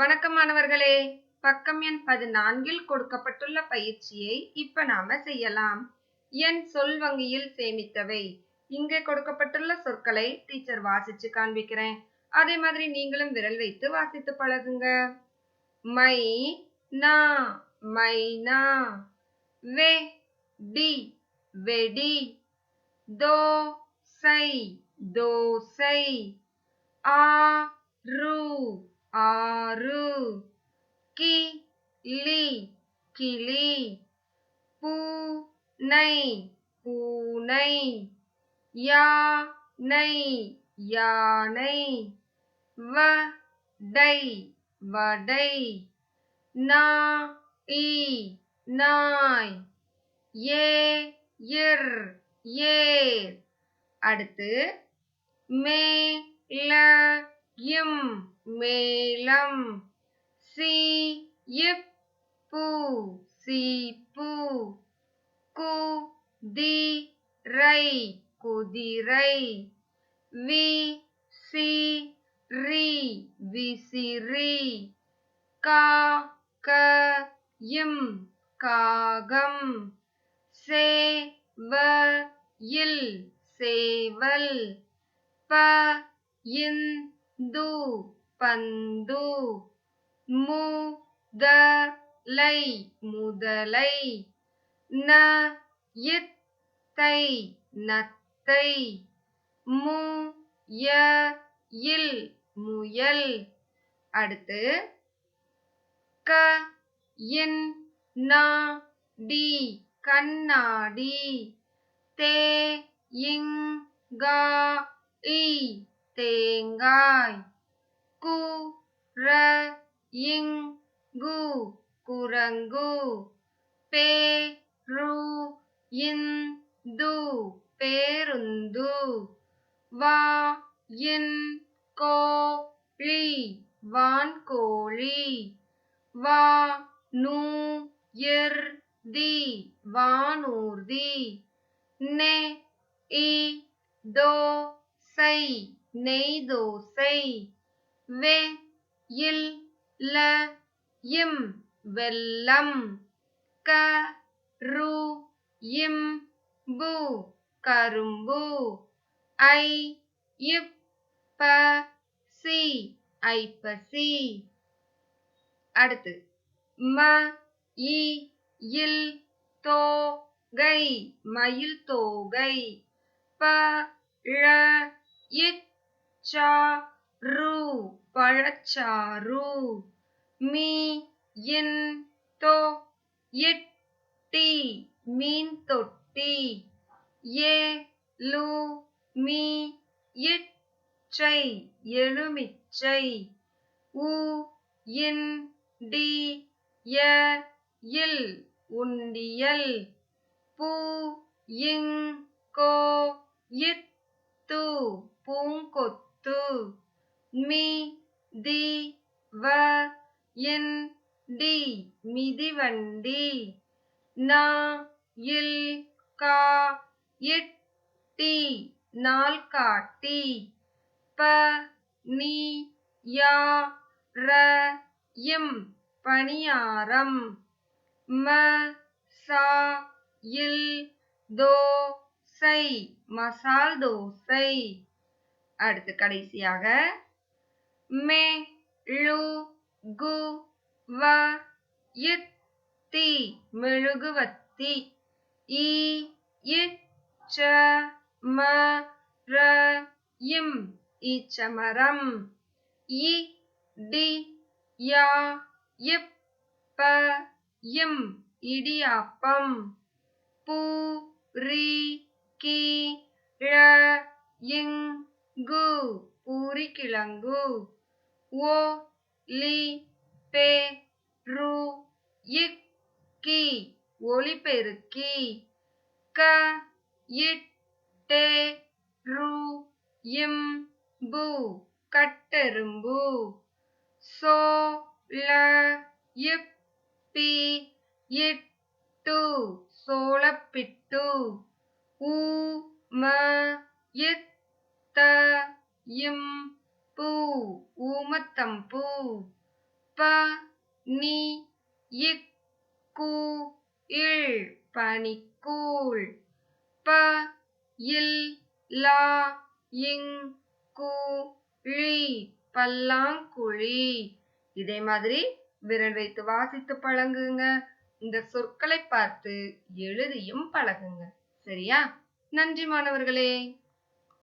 வணக்கம் மாணவர்களே பக்கம் எண் பதினான்கில் கொடுக்கப்பட்டுள்ள பயிற்சியை இப்ப நாம செய்யலாம். என் சொல் வங்கியில் சேமித்தவை. இங்கே கொடுக்கப்பட்டுள்ள சொற்களை டீச்சர் வாசிச்சு காண்பிக்கிறேன். அதே மாதிரி நீங்களும் விரல் வைத்து வாசித்து பழகுங்க. மை நா மைனா வே டி வெடி தோ சை தோசை ஆ ரூ. ஆறு. கி கிளி கிளி. பூனை பூனை. யானை யானை. வடை வடை. நாய் நாய். இர் ஏர். அடுத்து இம் மேளம் இப்பு சீப்பு கு தி ரை குதிரை வி சி ரி விசிறி கா க இம் காகம் சே வ இல் சேவல் ப இன் பந்து பந்து முதலை முதலை நத்தை நத்தை முயல் முயல். அடுத்து க என் நா டி கண்ணாடி தே இங்காய் தேங்காய் கு ர இங்கு குரங்கு பே ரு இந்து பேருந்து வா இன் கோழி வான்கோழி வா நூ தி வானூர்தி நெ இ தோசை நெய் நெய்தோசை வெ இல் ல இம் வெல்லம் க ரு இம் பு கரும்பு ஐ இப் ப சி ஐப்பசி. அடுத்து ம இ இல் தோ கை மயில் தோகை ப ழ இச்சாறு பழச்சாரு மீ இன் தோ இட்டி மீன் தொட்டி. ஏ லு மீ இச்சை எலுமிச்சை. உ இன் டி ய இல் உண்டியல். பூ இங் கோ இத்து பூங்கொத்து. மி தி வ இன் டி மிதிவண்டி. நா இல் கா இட்டி நாள்காட்டி ப நீ யா ர இம் பணியாரம். ம சா இல் தோசை மசால் தோசை. அடுத்து கடைசியாக மே ழு கு வ இத்தி மெழுகுவத்தி ஈ இச்ச ம ர இம் ஈச்சமரம் இ டி யா இப் ப இம் இடியாப்பம் பூ ரி கி ழ இங் கு பூரி கிழங்கு ஓ லி பே ரு இக்கி ஒளிபெருக்கி. க இட்டே ரு இம் பு கட்டெரும்பு. சோ ல இப் இப்பி இட்டு சோளப்பிட்டு ஊ ம இத்த இம் பூ ஊமத்தம்பூ ப. நி இக் கு இல் பனிக்கூழ். ப இல் லா இங் கு ழி பல்லாங்குழி. இதே மாதிரி விரல் வைத்து வாசித்து பழகுங்க. இந்த சொற்களை பார்த்து எழுதியும் பழகுங்க. சரியா? நன்றி மாணவர்களே.